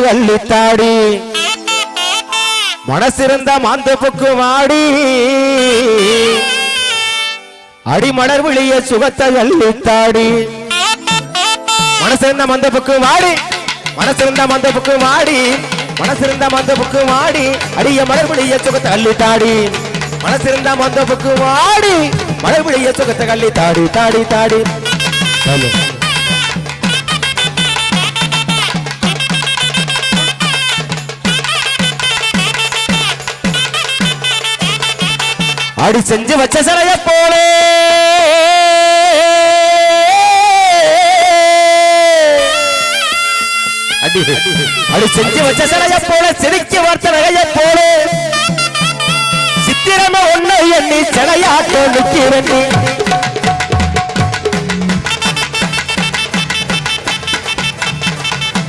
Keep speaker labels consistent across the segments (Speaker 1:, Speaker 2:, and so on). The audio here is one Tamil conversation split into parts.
Speaker 1: சுகத்த தாடி. மனசிருந்த மாந்த புக்கு வாடி. அடிமலர் விழிய சுகத்த தாடி. மனசிருந்த மந்த புக்கு வாடி. மனசிருந்த மந்த புக்கு வாடி. மனசிருந்த மந்த புக்கு வாடி. அடிய மலர் விழிய சுகத்த தாடி. மனசிருந்த மந்த புக்கு வாடி. மலர் விழிய சுகத்த அள்ளி தாடி தாடி தாடி. அடி செஞ்சு வச்ச சிலைய போலே. அடி செஞ்சு வச்ச சிலைய போல செதுக்கி வார்த்த நகைய போலே. சித்திரம ஒண்ணு எண்ணி சிலையாட்ட நிக்கிறண்டி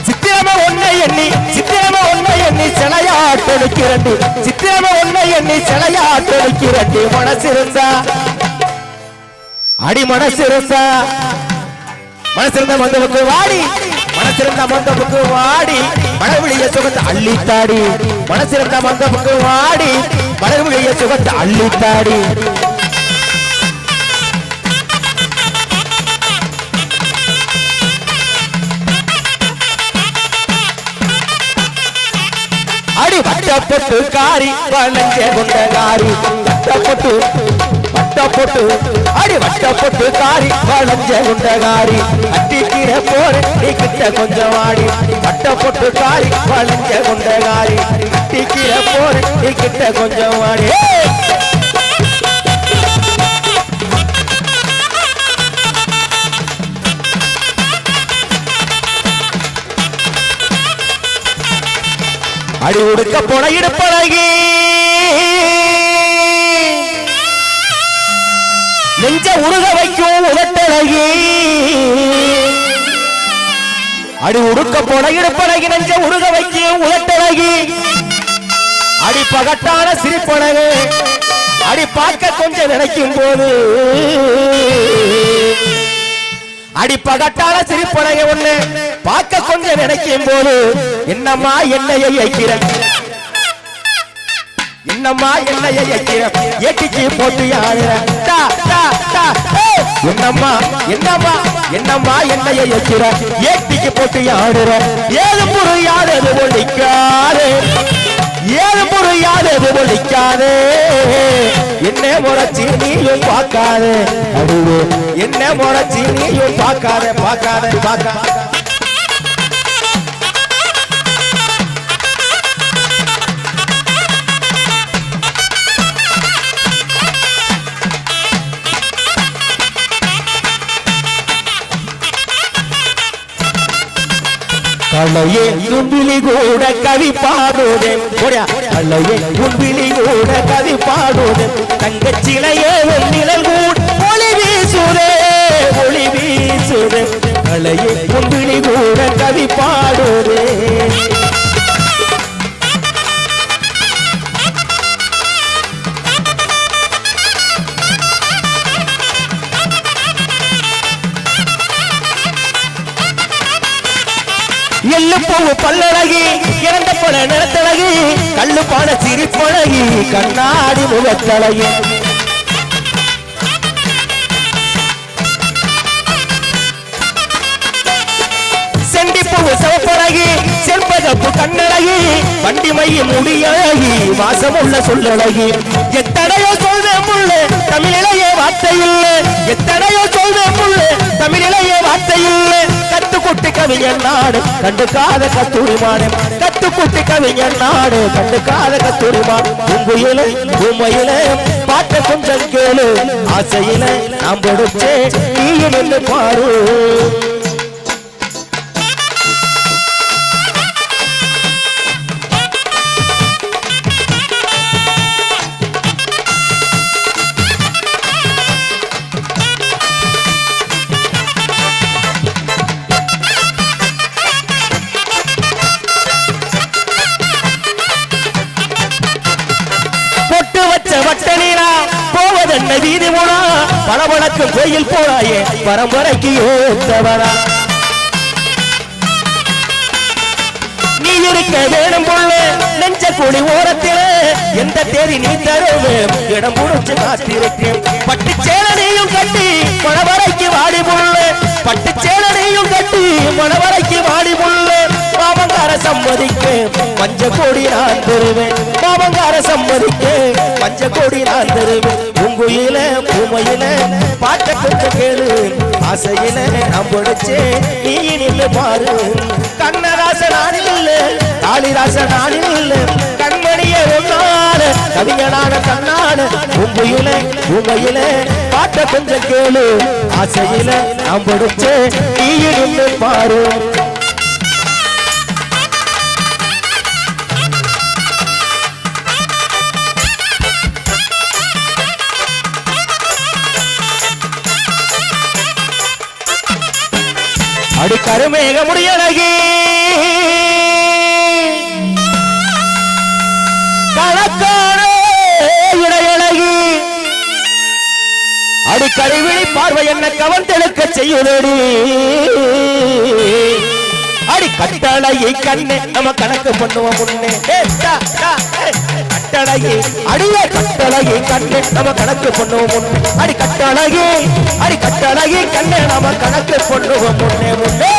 Speaker 1: சித்திரம ஒண்ணு எண்ணி சித்திரம ஒண்ணு எண்ணி சிலையாட்ட சித்திரம உன்னை எண்ணி சிலையா நிக்கிறண்டி மனசிருந்தா. அடி மனசிருந்தா. மனசிருந்த மந்தவுக்கு வாடி. மனசிருந்த மந்தவுக்கு வாடி. மனவிழிய சுகத்தை அள்ளித்தாடி. மனசிருந்த மந்தவுக்கு வாடி. மனவிழிய சுகத்தை அள்ளித்தாடி. அடி காரி வளஞ்ச கொண்ட காரி வட்டப்பட்டு வட்டப்பட்டு அடி வட்டப்பட்டு காரி வளஞ்ச கொண்ட காரி அட்டிக்கிற போற நீ கிட்ட கொஞ்சம் ஆடி வட்டப்பட்டு காரி வளஞ்ச கொண்ட காரி அட்டிக்கிற போற நீ கிட்ட கொஞ்சம் ஆடி அடி உடுக்க போன இடுப்பழகி. நெஞ்ச உருக வைக்கும் உதட்டழகி. அடி உடுக்க போன இடுப்பழகி நெஞ்ச உருக வைக்கும் உதட்டழகி. அடி பகட்டான சிரிப்பழகு அடி பார்க்க கொஞ்சம் நினைக்கும் போது. அடி பகட்டான சிரிப்பழக ஒண்ணு. பார்க்க கொஞ்சம் நினைக்கும் போது என்னம்மா என்னையை ஐக்கிற என்னம்மா என்னையை ஐக்கிற ஏட்டிக்கு போட்டு யாருற? என்னம்மா என்னம்மா என்னம்மா என்னையை ஐக்கிற ஏட்டிக்கு போட்டு ஆடுற ஏது புரியாதது ஒழிக்காது? ஏது புரியாதது ஒழிக்காது? என்ன முறைச்சி நீயும் பார்க்காது என்ன முறைச்சி நீயும் பார்க்காத பார்க்காத பார்க்காத. கலையே உன்பிலி கூட கவி பாடுதேன் போடியா. கலையே உன்பிலி கூட கவி எள்ளு பூவு பல்லழகி இறந்த போல நிறத்தழகி கல்லு போல சிரிப்பழகி கண்ணாடி முகத்தழகி. செண்டி சிவப்பழகி செண்பகப்பு கண்ணழகி வண்டி மைய முடியழகி வாசமுள்ள சொல்லழகி. எத்தனையோ சொல்வேன் முள்ள தமிழிலேயே வார்த்தை இல்லை. எத்தனையோ சொல்வேன் முள்ள தமிழிலேயே வார்த்தை இல்லை. கத்துக்குட்டி கவிஞர் நாடு. கண்டுக்காத கத்தூரிமானே கத்துக்குட்டி கவிஞர் நாடு. கண்டுக்காத கத்தூரிமான் உங்குயில உமையில பாட்ட கொஞ்சம் கேளு. ஆசையில நாம் கொடுத்தே நீயும் நின்று பாரு. போனா கோயில் போறாயே பரம்பரைக்கு ஏத்தவரா நீ இருக்க வேணும் புள்ள நெஞ்ச குழி ஓரத்தில். எந்த தேதி நீ தருவேன் இடம் முடிச்சு காத்திருக்கேன். பட்டு சேலனையும் கட்டி மணவரைக்கு வாடி புள்ள சம்மதிக்க. பஞ்ச கோடி நான் தருவேன். பாவங்கார சம்மதிக்க. பஞ்ச கோடி நான் தருவேன். உங்குயில பூமையில பாட்ட கொஞ்சம் கேளு. ஆசையில நான் படிச்சே நீ நின்று பாரு. கண்ணராச நானில் இல்ல காளிராச நானில் இல்ல. கண்மணிய ஒன்னால கவிஞனான கண்ணான உங்குயில பூமையில பாட்ட கொஞ்சம் கேளு. ஆசையில நான் படிச்சே நீ நின்று பாரு. அடி கருமேக முடியழகி. கணக்கான இடையழகி. அடி கருவிழி பார்வை என்ன கவர்ந்தெடுக்க செய்யுதடி. அடி கட்டளையை கண்ணே நம்ம கணக்கு பண்ணுவோம் முன்னே. டா, கட்டளையே அடியே கட்டளையே கண்ணு நம்ம கணக்கு பண்ணுவோம் அடி கட்டளையே அடி கட்டளையே கண்ணு நம்ம கணக்கு பண்ணுவோம் முன்னே முன்னே.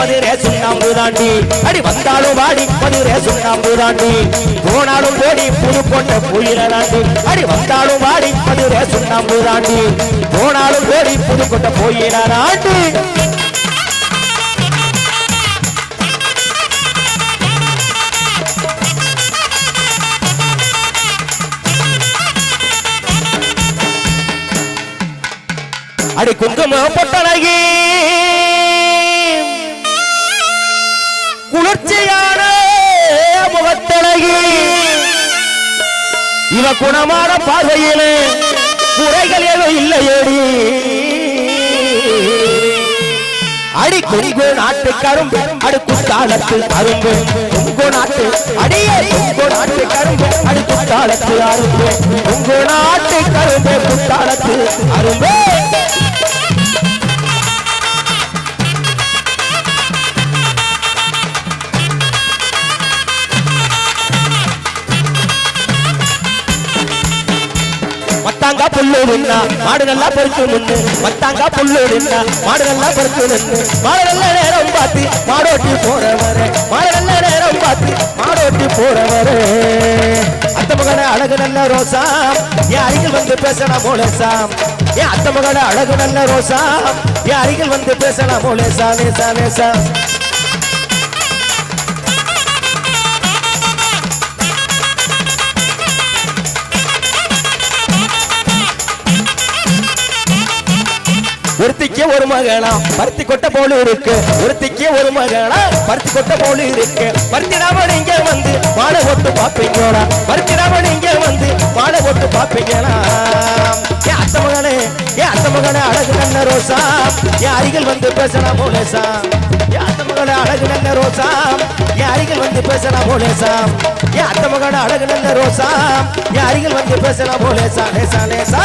Speaker 1: மதுரே சுண்ணாம்பு தாண்டி அடி வந்தாலும் வாடி மதுரே சுண்ணாம்பு தாண்டி போனாலும் போடி புது கொண்ட புயில தாண்டி. அடி வந்தாலும் வாடி மதுரே சுண்ணாம்பு தாண்டி போனாலும் போடி புது கொண்ட புயில தாண்டி. அடி குங்கும பொட்டழகி. குளிர்ச்சியான முகத்தழகி. இவ குணமான பார்வையிலே குறைகள் ஏதும் இல்லையேடி. அடி கொங்கு நாட்டு கரும்பு அடி காலத்து அரும்பு. கொங்கு நாட்டு அடியே கொங்கு நாட்டு கரும்பு அடி காலத்து அரும்பு. கொங்கு நாட்டு கரும்பு குத்தாலத்து அரும்பு. நின்னா மாடுகள்லாம் பறிச்சு நின்று மத்தாங்க புல்லு நின்னா மாடுகள்லாம் பறிச்சு நின்று மாடுகள்ல நேரம் பார்த்து மாடோட்டி போறவரே மாடுகள்ல நேரம் பார்த்து மாடோட்டி போறவரே. அத்த மகன அழகு நல்ல ரோசாம் என் அருகில் வந்து பேசலாம் மோலேசாம் என் அத்த மகன அழகு நல்ல ரோசாம் என் அருகில் வந்து பேசலாம் மோலேசா நேசா நேசா ஒருத்திக்கே ஒரு மகளா பருத்தி கொட்ட போல இருக்கு. ஒருத்திக்கே ஒரு மகளா பருத்தி கொட்ட போல இருக்கு. பருத்திடாம இங்க வந்து மாலை போட்டு பாப்பீங்களா பருத்திடாம இங்க வந்து மாலை போட்டு பாப்பீங்களா ஏன் அத்த மகனே ஏன் அத்த மகனே அழகு நல்ல ரோசா. ஏ அருகில் வந்து பேசலாம் போலேசா ஏ அத்த மகனே அழகு நல்ல ரோசா. ஏ அருகில் வந்து பேசலாம் போலேசா ஏ அத்த மகனே அழகு நல்ல ரோசா. ஏ அருகில் வந்து பேசலாம் போலேசா லேசா லேசா